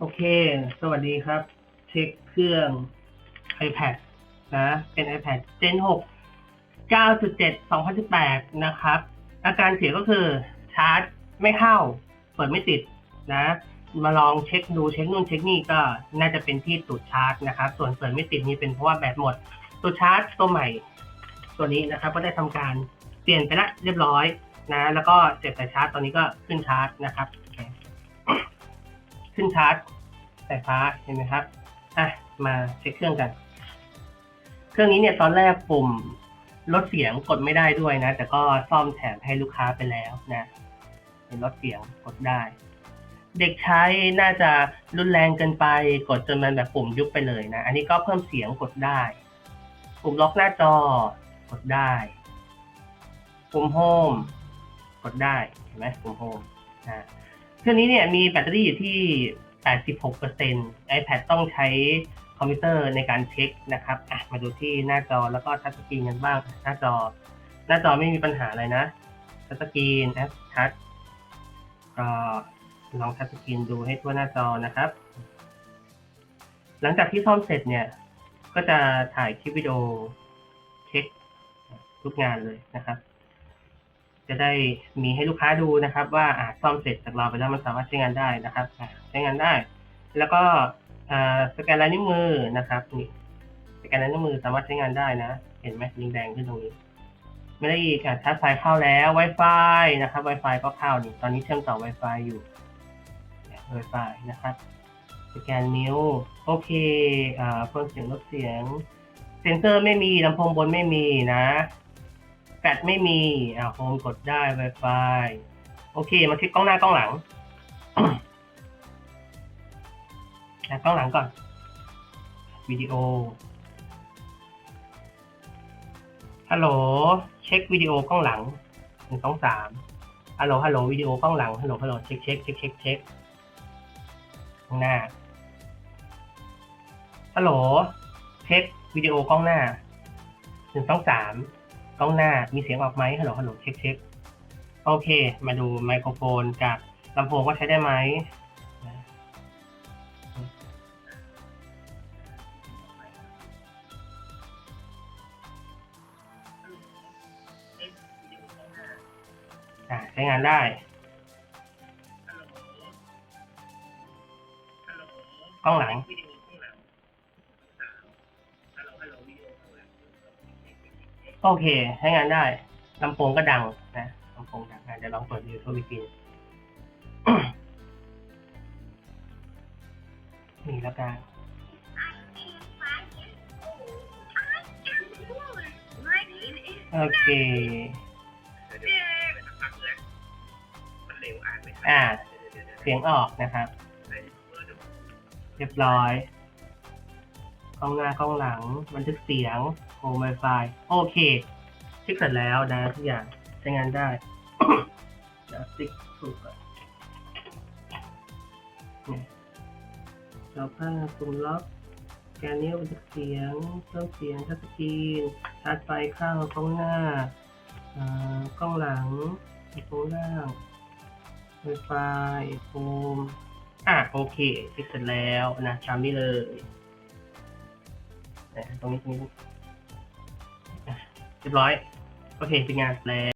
โอเค สวัสดีครับ เช็คเครื่อง iPad นะ เป็น iPad Gen 6 9.7 2018 นะครับ อาการเสียก็คือชาร์จไม่เข้า เปิดไม่ติดนะ มาลองเช็คดูเช็คนู่นเช็คนี่ก็น่าจะเป็นที่ตูดชาร์จนะครับ ส่วนเปิดไม่ติดนี่เป็นเพราะว่าแบตหมด ตัวชาร์จตัวใหม่ ตัวนี้นะครับ ก็ได้ทำการเปลี่ยนไปละเรียบร้อยนะ แล้วก็เสียบสายชาร์จตอนนี้ก็ขึ้นชาร์จนะครับ ขึ้นชาร์จสายฟ้าเห็นไหมครับอะมาเช็คเครื่องกัน เครื่องนี้เนี่ยตอนแรกปุ่มลดเสียงกดไม่ได้ด้วยนะ แต่ก็ซ่อมแถมให้ลูกค้าไปแล้วนะเห็นลดเสียงกดได้ เด็กใช้น่าจะรุนแรงเกินไป กดจนมันแบบปุ่มยุบไปเลยนะ อันนี้ก็เพิ่มเสียงกดได้ ปุ่มล็อกหน้าจอกดได้ ปุ่มโฮมกดได้เห็นไหมปุ่มโฮมนะ เครื่องนี้เนี่ยมีแบตเตอรี่อยู่ที่ 86% iPad ต้องใช้คอมพิวเตอร์ในการเช็คนะครับอะมาดูที่หน้าจอแล้วก็ทัชสกรีนกันบ้าง หน้าจอ หน้าจอไม่มีปัญหาอะไรนะทัชสกรีนแอปทัชก็ลองทัชสกรีนดูให้ทั่วหน้าจอนะครับ หลังจากที่ซ่อมเสร็จเนี่ย ก็จะถ่ายคลิปวิดีโอเช็คทุกงานเลยนะครับ จะได้มีให้ลูกค้าดูนะครับว่าอ่าซ่อมเสร็จจากเราไปแล้วมันสามารถใช้งานได้นะครับใช้งานได้ แล้วก็สแกนลายนิ้วมือนะครับนี่สแกนลายนิ้วมือสามารถใช้งานได้นะ เห็นไหมลิงแดงขึ้นตรงนี้ไม่ได้อีกอะชาร์จไฟเข้าแล้ว Wi-Fi นะครับ Wi-Fi ก็เข้านี่ตอนนี้เชื่อมต่อ Wi-Fi อยู่เนี่ย Wi-Fi นะครับสแกนนิ้วโอเคอ่าเพิ่มเสียงลดเสียงเซนเซอร์ไม่มีลำโพงบนไม่มีนะ แฟลชไม่มีอ่าโฮมกดได้ Wi-Fi โอเค มาเช็คกล้องหน้ากล้องหลังอะกล้องหลังก่อน วิดีโอ ฮัลโหล เช็ควิดีโอกล้องหลังหนึ่งสองสามฮัลโหล ฮัลโหล วิดีโอกล้องหลัง ฮัลโหล ฮัลโหล เช็คเช็คเช็คเช็คเช็คข้างหน้า ฮัลโหล เช็ควิดีโอกล้องหน้าหนึ่งสองสาม กล้องหน้ามีเสียงออกไหมฮัลโหลฮัลโหลเช็คเช็คโอเค มาดูไมโครโฟนกับลำโพงว่าใช้ได้ไหมใช้งานได้ กล้องหลัง โอเคใช้งานได้ลำโพงก็ดังนะลำโพงดังอะเดี๋ยวลองเปิดดูทูบิกินนี่แล้วกันโอเคอ่า เสียงออกนะครับ เรียบร้อย กล้องหน้ากล้องหลัง บันทึกเสียงโฮมไวไฟโอเคเช็คเสร็จแล้วนะทุกอย่างใช้งานได้เดี๋ยวติ๊กถูกก่อนเราผ้าปุ่มล็อกแกนนิ้วบันทึกเสียงเครื่องเสียงทัชสกรีนชาร์จไฟข้างกล้องหน้ากล้องหลังกล้องล่างไวไฟโฮมอะโอเคเช็คเสร็จแล้วนะตามนี้เลย ตรงนี้ตรงนี้เรียบร้อย โอเคเป็นงานแล้ว